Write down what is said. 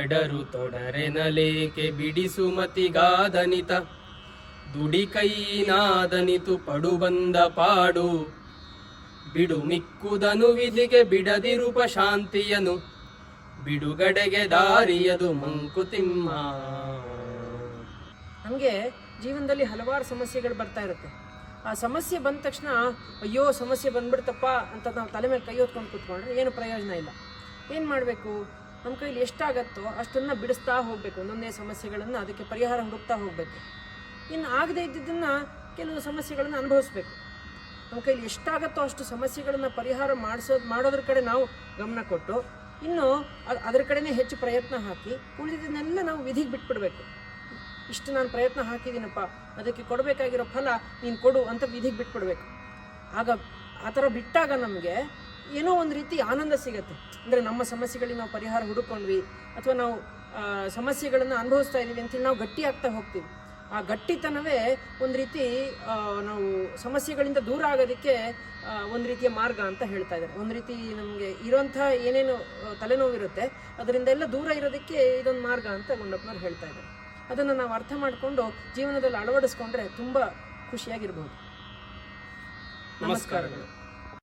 ಎಡರು ತೊಡರೆನಲೇಕೆ ಬಿಡಿಸು ಮತಿಗಾದನಿತ. ದುಡಿ ಕೈನಾದನಿತು ಪಡು ಬಂದ ಪಾಡು. ಬಿಡು ಮಿಕ್ಕುದನು ವಿಧಿಗೆ ಬಿಡದಿರುಪ ಶಾಂತಿಯನು ಬಿಡುಗಡೆಗೆ ದಾರಿಯದು ಮಂಕುತಿಮ್ಮ ನಮಗೆ ಜೀವನದಲ್ಲಿ ಹಲವಾರು ಸಮಸ್ಯೆಗಳು ಬರ್ತಾ ಇರುತ್ತೆ. ಆ ಸಮಸ್ಯೆ ಬಂದ ತಕ್ಷಣ, ಅಯ್ಯೋ, ಸಮಸ್ಯೆ ಬಂದ್ಬಿಡ್ತಪ್ಪ ಅಂತ ನಾವು ತಲೆ ಮೇಲೆ ಕೈ ಹೊತ್ಕೊಂಡು ಕೂತ್ಕೊಂಡ್ರೆ ಏನು ಪ್ರಯೋಜನ ಇಲ್ಲ. ಏನು ಮಾಡಬೇಕು? ನಮ್ಮ ಕೈಲಿ ಎಷ್ಟಾಗತ್ತೋ ಅಷ್ಟನ್ನು ಬಿಡಿಸ್ತಾ ಹೋಗಬೇಕು. ಒಂದೊಂದೇ ಸಮಸ್ಯೆಗಳನ್ನು ಅದಕ್ಕೆ ಪರಿಹಾರ ಹುಡುಕ್ತಾ ಹೋಗಬೇಕು. ಇನ್ನು ಆಗದೇ ಇದ್ದಿದ್ದನ್ನು ಕೆಲವು ಸಮಸ್ಯೆಗಳನ್ನು ಅನುಭವಿಸ್ಬೇಕು. ನಮ್ಮ ಕೈಲಿ ಎಷ್ಟಾಗತ್ತೋ ಅಷ್ಟು ಸಮಸ್ಯೆಗಳನ್ನು ಪರಿಹಾರ ಮಾಡಿಸೋದು ಮಾಡೋದ್ರ ಕಡೆ ನಾವು ಗಮನ ಕೊಟ್ಟು, ಇನ್ನು ಅದರ ಕಡೆನೇ ಹೆಚ್ಚು ಪ್ರಯತ್ನ ಹಾಕಿ, ಉಳಿದಿದ್ದನ್ನೆಲ್ಲ ನಾವು ವಿಧಿಗೆ ಬಿಟ್ಬಿಡ್ಬೇಕು. ಇಷ್ಟು ನಾನು ಪ್ರಯತ್ನ ಹಾಕಿದ್ದೀನಪ್ಪ. ಅದಕ್ಕೆ ಕೊಡಬೇಕಾಗಿರೋ ಫಲ ನೀನು ಕೊಡು ಅಂತ ವಿಧಿಗೆ ಬಿಟ್ಬಿಡ್ಬೇಕು. ಆಗ ಆ ಥರ ಬಿಟ್ಟಾಗ ನಮಗೆ ಏನೋ ಒಂದು ರೀತಿ ಆನಂದ ಸಿಗುತ್ತೆ. ಅಂದರೆ ನಮ್ಮ ಸಮಸ್ಯೆಗಳಿಗೆ ನಾವು ಪರಿಹಾರ ಹುಡುಕೊಂಡ್ವಿ, ಅಥವಾ ನಾವು ಸಮಸ್ಯೆಗಳನ್ನು ಅನುಭವಿಸ್ತಾ ಇದ್ದೀವಿ ಅಂತೇಳಿ ನಾವು ಗಟ್ಟಿ ಆಗ್ತಾ ಹೋಗ್ತೀವಿ. ಆ ಗಟ್ಟಿತನವೇ ಒಂದು ರೀತಿ ನಾವು ಸಮಸ್ಯೆಗಳಿಂದ ದೂರ ಆಗೋದಕ್ಕೆ ಒಂದು ರೀತಿಯ ಮಾರ್ಗ ಅಂತ ಹೇಳ್ತಾ ಇದ್ದಾರೆ. ಒಂದು ರೀತಿ ನಮಗೆ ಇರೋಂಥ ಏನೇನು ತಲೆನೋವಿರುತ್ತೆ, ಅದರಿಂದ ಎಲ್ಲ ದೂರ ಇರೋದಕ್ಕೆ ಇದೊಂದು ಮಾರ್ಗ ಅಂತ ಗುಂಡಪ್ಪನವ್ರು ಹೇಳ್ತಾ ಇದ್ದಾರೆ. ಅದನ್ನು ನಾವು ಅರ್ಥ ಮಾಡಿಕೊಂಡು ಜೀವನದಲ್ಲಿ ಅಳವಡಿಸ್ಕೊಂಡ್ರೆ ತುಂಬ ಖುಷಿಯಾಗಿರ್ಬೋದು. ನಮಸ್ಕಾರಗಳು.